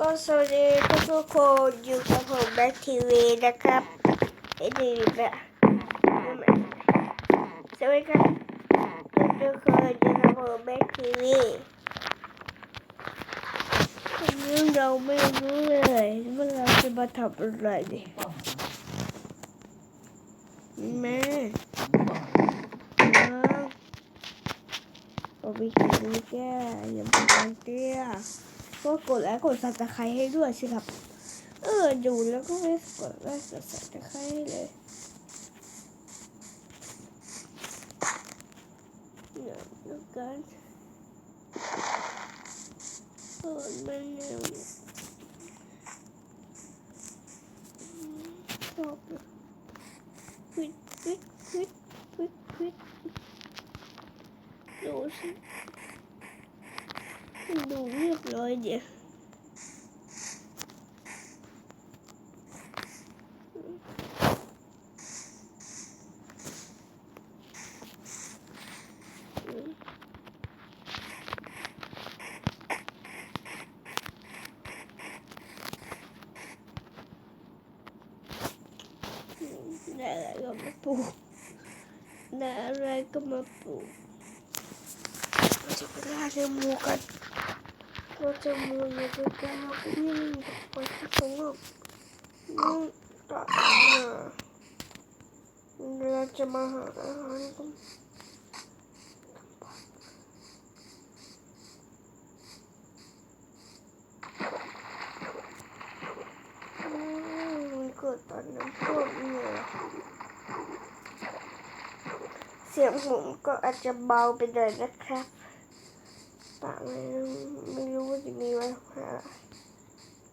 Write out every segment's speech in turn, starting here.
ก็สวัสดีทุกทุกคนอยู่กับผมแบ็คทีวีนะครับไอ้ดีแบบสวัสดีครับทุกทุกคนอยู่กับผมแบ็คทีวีวันนี้เราไม่รู้เลยว่าเราจะมาทำอะไรดิแม่น้องผมไปกินแก่ย่าไปกันเตี้ย ก็กดแล้วกดสับตะไคร้ให้ด้วยสิครับ เออดูแล้วก็ไม่กดแล้วกดสับตะไคร้ให้เลยเดี๋ยวดูกันเปิดมันเนี่ยชอบควิดควิดควิดควิดควิดดูสิ ดูเรียบร้อยเดี๋ยวได้อะไรก็มาปลูกได้อะไรก็มาปลูกเราจะไปล่าเจอหมูกัน เราจะมูอยู่ด้วยกันเราก็วิ่งไปที่สงบนั่งตัดมาเราจะมาหาอาหารกันอืมมันเกิดตอนน้ำท่วมเนี่ยเสียงผมก็อาจจะเบาไปหน่อยนะครับ ปากไม่ไม่รู้ว่าจะมีไว้หา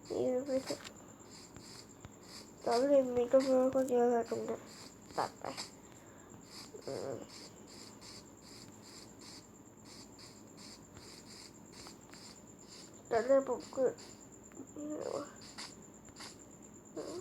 นี่ไปเถอะตอนเรียนมีต้นไม้ก็เยอะตรงนั้นตัดไปตอนแรกผมก็ไม่รู้ว่าอืม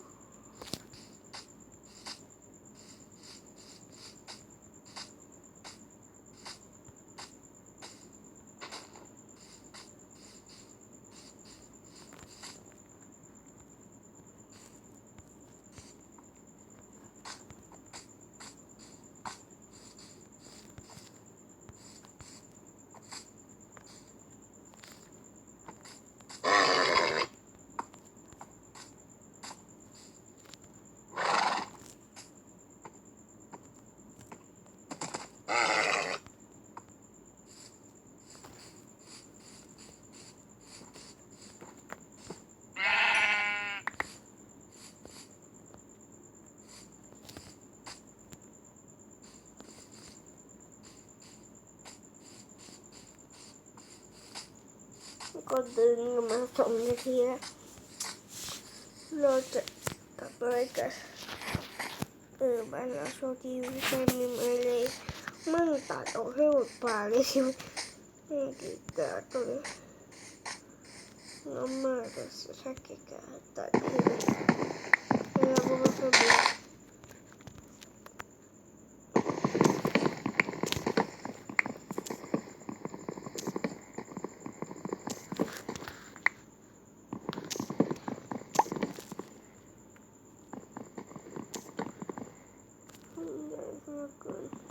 ก็ดึงมาสองนาทีเราจะกลับไปกันเออบ้านเราโชคดีวิชามีมาเลยมั่งตัดออกให้หมดป่าเลยใช่ไหมนี่กี่กาตัวนี้น้ำมาแต่สักกี่กาตัดให้เลยแล้วก็ไม่ค่อยดีใหญ่ ม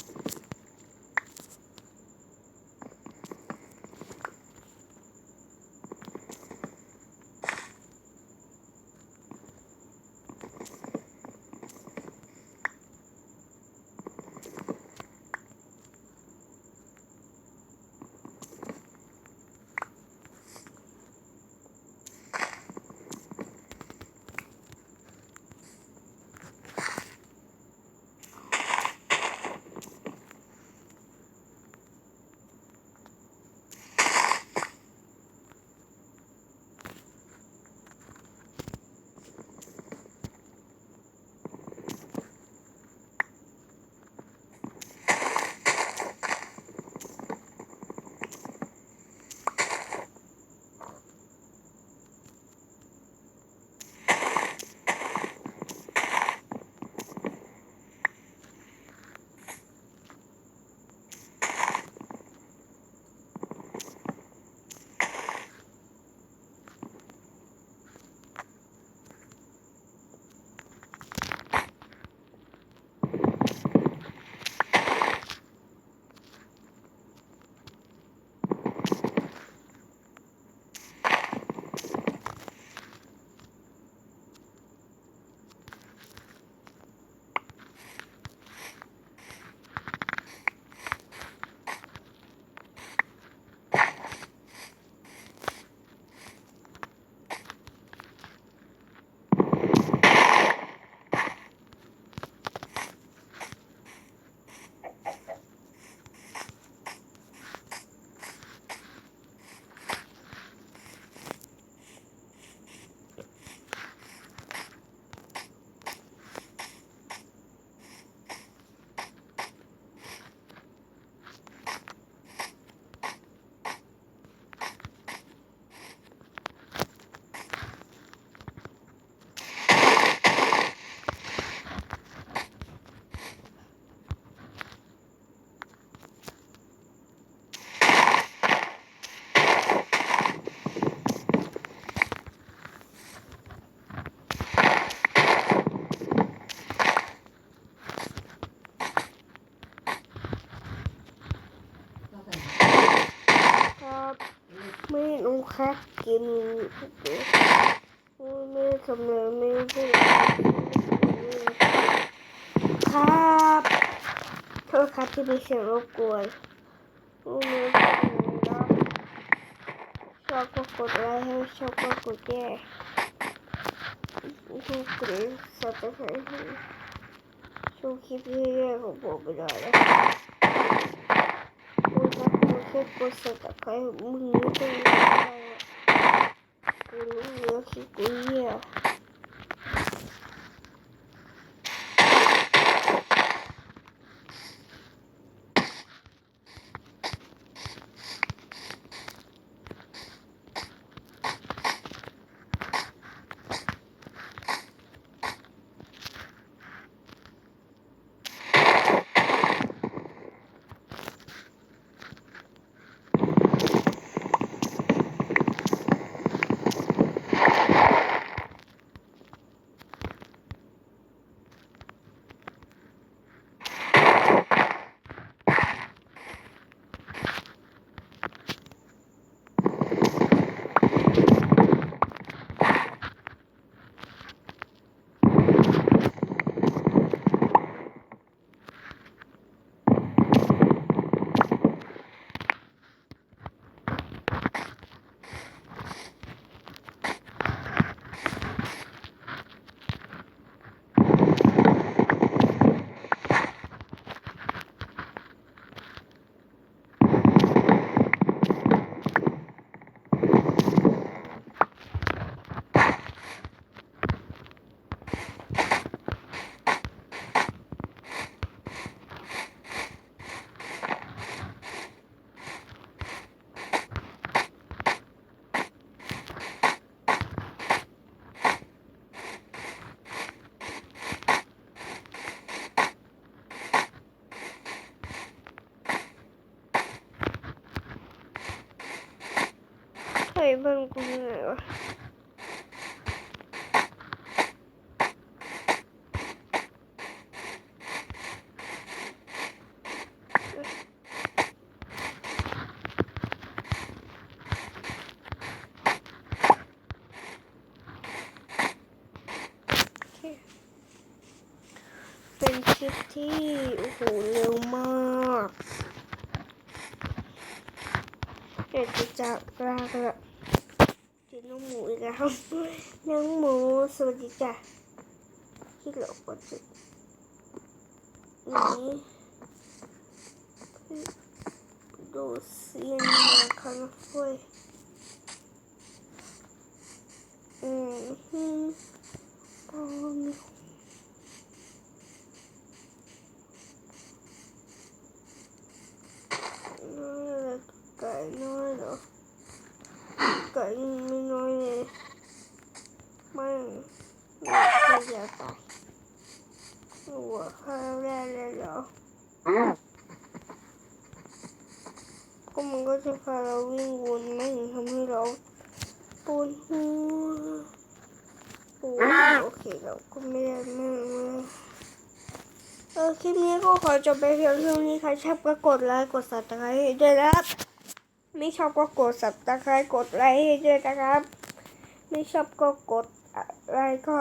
ค่ะเกมนี้โอ้ยไม่ได้ทำเลยไม่พูดครับโทษครับที่มีเสียงรบกวนโอ้ม่ได้ทำเลยนะชอบก็กดไลค์ให้ชอบก็กดแชร์ทุกคลิปสับสนให้ช่วงคลิปที่เรียกของผมไปหน่อยนะคุณ ถ้าคุณแค่ก ยอะคิดกูเหี้ยเบิ่งกูเหนื่อยวะเป็นคลิปที่โอ้โหเร็วมากเดี๋ยวจะจากลากันละกิ นน้องหมูอีกแล้ว น้องหมูสวัสดีจ้ะที่เรากดจุดนี้ดูเสียงมาคันฟวยอืมฮึอ๋อมีน้อยอะไรไก่น้อยเหรอ ไก่ไม่น้อยเลยไม่ไม่เคยอยากตายหัวข้าวแรกเลยเหรอก็มันก็จะพาเราวิ่งวนไม่ถึงทำให้เราปวดหัวปวดโอเคเราก็ไม่ได้ไม่ไม่เออคลิปนี้ก็ขอจบไปเพียงเท่านี้ใครชอบก็กดไลค์กด subscribe ให้ด้วยนะครับ ไม่ชอบก็กดสับตะไคร้กดไลค์ให้ด้วยนะครับ ไม่ชอบก็กดอะไรก็